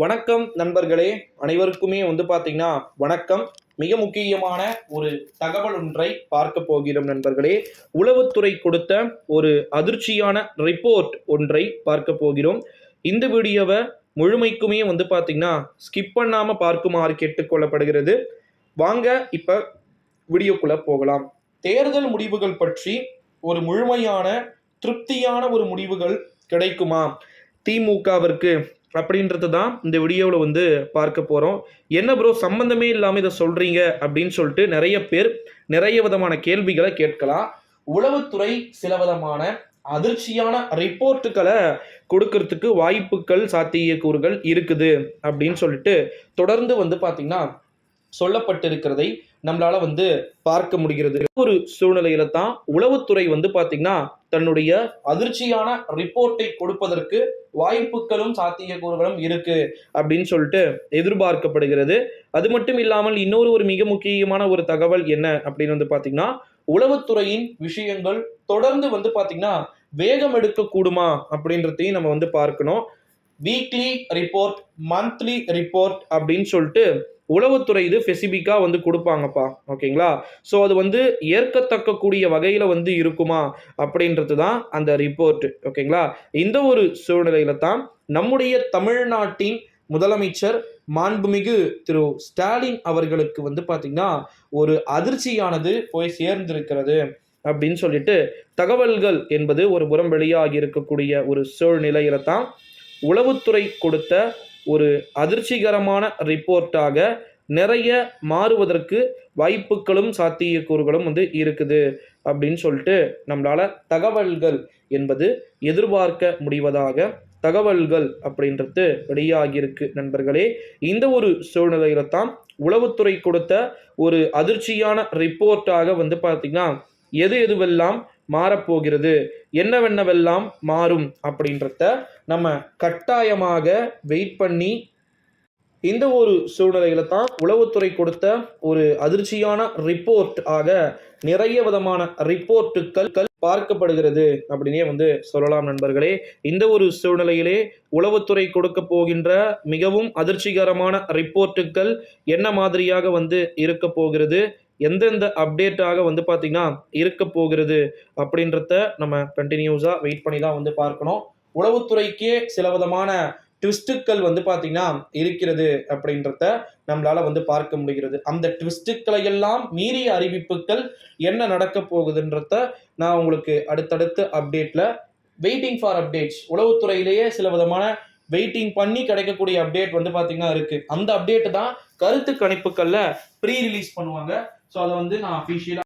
வணக்கம் நண்பர்களே அனைவருக்குமே வந்து பார்த்தீங்கன்னா வணக்கம். மிக முக்கியமான ஒரு தகவல் ஒன்றை பார்க்க போகிறோம் நண்பர்களே. உளவுத்துறை கொடுத்த ஒரு அதிர்ச்சியான ரிப்போர்ட் ஒன்றை பார்க்க போகிறோம். இந்த வீடியோவை முழுமைக்குமே வந்து பார்த்தீங்கன்னா ஸ்கிப் பண்ணாமல் பார்க்குமாறு கேட்டுக்கொள்ளப்படுகிறது வாங்க இப்போ வீடியோக்குள்ளே போகலாம். தேர்தல் முடிவுகள் பற்றி ஒரு முழுமையான திருப்தியான ஒரு முடிவுகள் கிடைக்குமா? திமுகவிற்கு அப்படின்றது தான் இந்த வீடியோவில் வந்து பார்க்க போகிறோம் என்ன ப்ரோ சம்மந்தமே இல்லாமல் இதை சொல்கிறீங்க அப்படின்னு சொல்லிட்டு நிறைய பேர் நிறைய விதமான கேள்விகளை கேட்கலாம். உளவுத்துறை சில விதமான அதிர்ச்சியான ரிப்போர்ட்டுகளை கொடுக்கறதுக்கு வாய்ப்புகள் சாத்தியக்கூறுகள் இருக்குது அப்படின்னு சொல்லிட்டு தொடர்ந்து வந்து பார்த்திங்கன்னா சொல்லப்பட்டிருக்கிறதை நம்மளால் வந்து பார்க்க முடிகிறது. ஒரு சூழ்நிலையில தான் உளவுத்துறை வந்து பாத்தீங்கன்னா தன்னுடைய அதிர்ச்சியான ரிப்போர்ட்டை கொடுப்பதற்கு வாய்ப்புகளும் சாத்தியக்கூறுகளும் இருக்கு அப்படின்னு சொல்லிட்டு எதிர்பார்க்கப்படுகிறது. அது மட்டும் இல்லாமல் இன்னொரு ஒரு மிக முக்கியமான ஒரு தகவல் என்ன அப்படின்னு வந்து பாத்தீங்கன்னா உளவுத்துறையின் விஷயங்கள் தொடர்ந்து வந்து பாத்தீங்கன்னா வேகம் எடுக்க கூடுமா அப்படின்றதையும் நம்ம வந்து பார்க்கணும். வீக்லி ரிப்போர்ட் மந்த்லி ரிப்போர்ட் அப்படின்னு சொல்லிட்டு உளவுத்துறை இது ஸ்பெசிஃபிக்காக வந்து கொடுப்பாங்கப்பா. ஓகேங்களா? ஸோ அது வந்து ஏற்கத்தக்கக்கூடிய வகையில் வந்து இருக்குமா அப்படின்றது தான் அந்த ரிப்போர்ட் ஓகேங்களா? இந்த ஒரு சூழ்நிலையில தான் நம்முடைய தமிழ்நாட்டின் முதலமைச்சர் மாண்புமிகு திரு ஸ்டாலின் அவர்களுக்கு வந்து பார்த்திங்கன்னா ஒரு அதிர்ச்சியானது போய் சேர்ந்திருக்கிறது அப்படின்னு சொல்லிட்டு தகவல்கள் என்பது ஒரு புறம் வெளியாகி இருக்கக்கூடிய ஒரு சூழ்நிலையில தான் உளவுத்துறை கொடுத்த ஒரு அதிர்ச்சிகரமான ரிப்போர்ட்டாக நிறைய மாறுவதற்கு வாய்ப்புகளும் சாத்தியக்கூறுகளும் வந்து இருக்குது அப்படின்னு சொல்லிட்டு நம்மளால் தகவல்கள் என்பது எதிர்பார்க்க முடிவதாக தகவல்கள் அப்படின்றது வெளியாகியிருக்கு நண்பர்களே. இந்த ஒரு சூழ்நிலையில தான் உளவுத்துறை கொடுத்த ஒரு அதிர்ச்சியான ரிப்போர்ட்டாக வந்து பார்த்திங்கன்னா எது எதுவெல்லாம் மாறப்போகிறது. என்னவென்னவெல்லாம் மாறும் அப்படின்றத நம்ம கட்டாயமாக வெயிட் பண்ணி இந்த ஒரு சூழ்நிலையில தான் உளவுத்துறை கொடுத்த ஒரு அதிர்ச்சியான ரிப்போர்ட் ஆக நிறைய விதமான ரிப்போர்ட்டுகள் பார்க்கப்படுகிறது அப்படின்னே வந்து சொல்லலாம் நண்பர்களே. இந்த ஒரு சூழ்நிலையிலே உளவுத்துறை கொடுக்க போகின்ற மிகவும் அதிர்ச்சிகரமான ரிப்போர்ட்டுகள் என்ன மாதிரியாக வந்து இருக்க போகிறது? எந்தெந்த அப்டேட்டாக வந்து பார்த்திங்கன்னா இருக்க போகிறது அப்படின்றத நம்ம கண்டினியூஸாக வெயிட் பண்ணி தான் வந்து பார்க்கணும். உளவுத்துறைக்கே சில விதமான ட்விஸ்ட்டுக்கள் வந்து பார்த்திங்கன்னா இருக்கிறது அப்படின்றத நம்மளால் வந்து பார்க்க முடிகிறது. அந்த ட்விஸ்ட்டுக்களை எல்லாம் மீறிய அறிவிப்புகள் என்ன நடக்க போகுதுன்றத நான் உங்களுக்கு அடுத்தடுத்த அப்டேட்டில் வெயிட்டிங் ஃபார் அப்டேட்ஸ் உளவுத்துறையிலேயே சில விதமான வெயிட்டிங் பண்ணி கிடைக்கக்கூடிய அப்டேட் வந்து பார்த்திங்கன்னா இருக்குது அந்த அப்டேட் தான் கருத்து கணிப்புகளில் ப்ரீ ரிலீஸ் பண்ணுவாங்க. ஸோ அதை வந்து நான் அஃபிஷியலாக